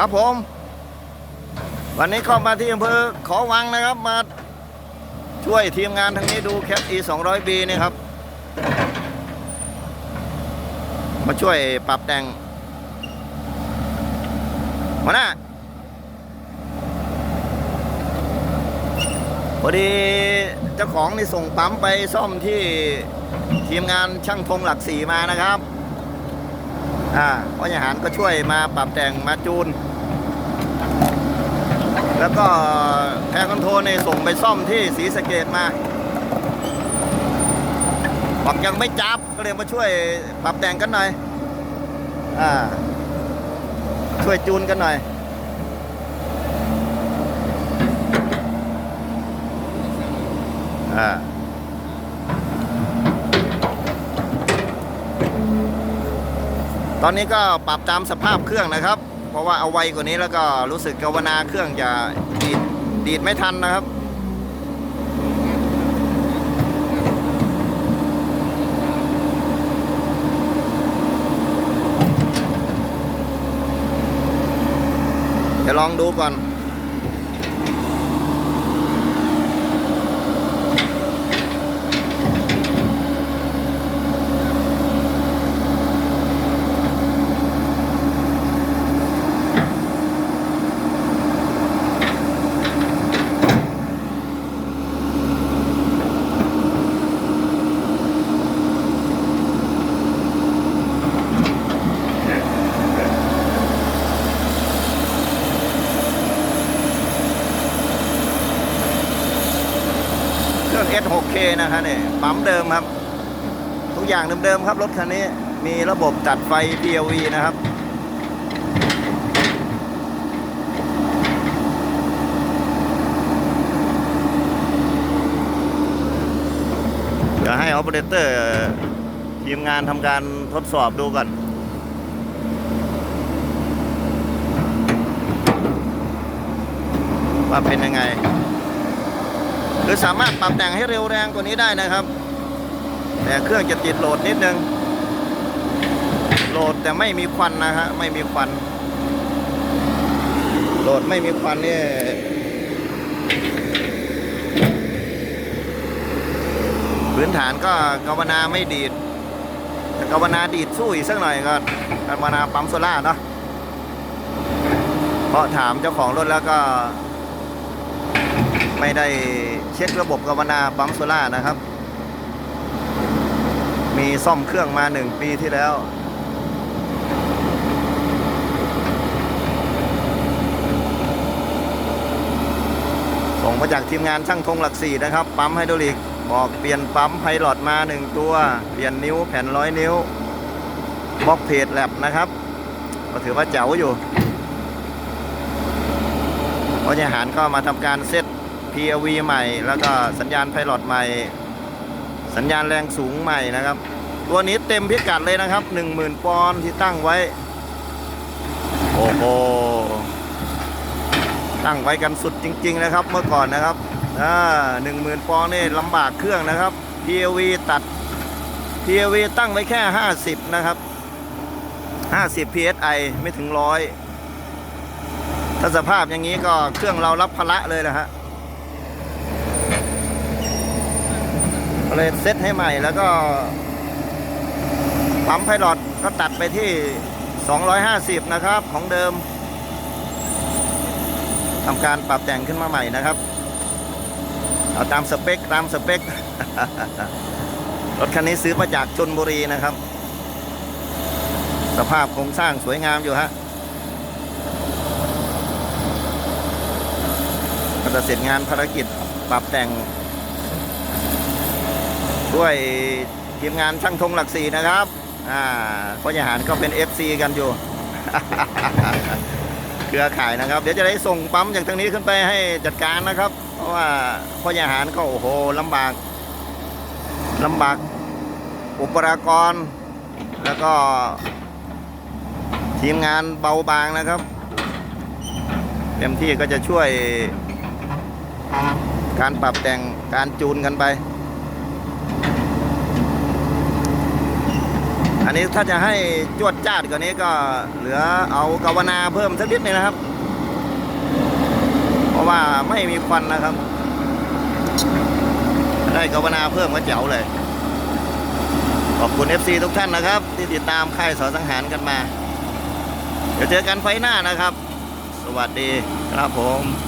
ครับผม วันนี้ก็มาที่อำเภอขอวังนะครับ มาช่วยทีมงานทางนี้ดูแคป e 2 0 0 b นี่ครับ มาช่วยปรับแต่งมาหน้าพอดีเจ้าของนี่ส่งปั๊มไปซ่อมที่ทีมงานช่างธงหลักสี่มานะครับ อ่าพ่อใหญ่หารก็ช่วยมาปรับแต่งมาจูน แล้วก็แอร์คอนโทรลเนี่ยส่งไปซ่อมที่ศรีสะเกดมาบอกยังไม่จับก็เลยมาช่วยปรับแต่งกันหน่อยอ่าช่วยจูนกันหน่อยอ่า ตอนนี้ก็ปรับตามสภาพเครื่องนะครับ เพราะว่าเอาไวกว่านี้แล้วก็รู้สึกกาวนาเครื่องจะดีดดีดไม่ทันนะครับเดี๋ยวลองดูก่อน S6K นะครับเนี่ยปั๊มเดิมครับ ทุกอย่างเดิมๆครับรถคันนี้มีระบบตัดไฟ PLV นะครับเดี๋ยวให้ออ p e r a t o r ทีมงานทำการทดสอบดูก่อนว่าเป็นยังไง หรือสามารถปรับแต่งให้เร็วแรงกว่านี้ได้นะครับ แต่เครื่องจะติดโหลดนิดนึง โหลดแต่ไม่มีควันนะฮะไม่มีควัน โหลดไม่มีควันนี่พื้นฐานก็กาวนาไม่ดีดแต่กาวนาดีดสู้อีกสักหน่อยก็กาวนาปั๊มโซล่าเนาะเพราะถามเจ้าของรถแล้วก็ ไม่ได้เช็คระบบกาวนาปั๊มโซล่านะครับ มีซ่อมเครื่องมาหนึ่งปีที่แล้ว ส่งมาจากทีมงานช่างธงหลักสี่นะครับ ปั๊มไฮดรอลิกบอกเปลี่ยนปั๊มไพลอตมาหนึ่งตัว เปลี่ยนนิ้วแผ่นร้อยนิ้วบล็อกเพจแลบนะครับ ก็ถือว่าเจ๋วอยู่เพราะยาหารก็มาทำการเซต PLV ใหม่ แล้วก็สัญญาณไพลอตใหม่ สัญญาณแรงสูงใหม่นะครับ ตัวนี้เต็มพิกัดเลยนะครับ 10,000 ปอนด์ที่ตั้งไว้ โอ้โห ตั้งไว้กันสุดจริง ๆ นะครับ เมื่อก่อนนะครับอ่าหนึ่งหมื่นปอนด์นี่ลำบากเครื่องนะครับ PLV ตัด PLV ตั้งไว้แค่ 50 นะครับ 50 PSI ไม่ถึงร้อยถ้าสภาพอย่างนี้ก็เครื่องเรารับภาระเลยนะฮะ เลยเซตให้ใหม่แล้วก็ปั๊มไพลอตก็ตัดไปที่ 250 นะครับ ของเดิมทำการปรับแต่งขึ้นมาใหม่นะครับ เอาตามสเปคตามสเปค รถคันนี้ซื้อมาจากชนบุรีนะครับ สภาพโครงสร้างสวยงามอยู่ฮะก็จะเสร็จงานภารกิจปรับแต่ง ด้วยทีมงานช่างธงหลักสี่นะครับ อ่าพ่อใหญ่หารก็เป็น FC กันอยู่ เครือข่ายนะครับ เดี๋ยวจะได้ส่งปั๊มจากทางนี้ขึ้นไปให้จัดการนะครับ เพราะว่าพ่อใหญ่หารก็โอ้โหลำบากลำบากอุปกรณ์แล้วก็ทีมงานเบาบางนะครับเต็มที่ก็จะช่วยการปรับแต่งการจูนกันไป อันนี้ถ้าจะให้จวดจ้าดกว่านี้ก็เหลือเอากาวนาเพิ่มสักนิดนึงนะครับ เพราะว่าไม่มีควันนะครับ ได้กาวนาเพิ่มก็เจ๋วเลย ขอบคุณ FC ทุกท่านนะครับ ที่ติดตามค่ายสอสังหารกันมา เดี๋ยวเจอกันไฟหน้านะครับ สวัสดีครับผม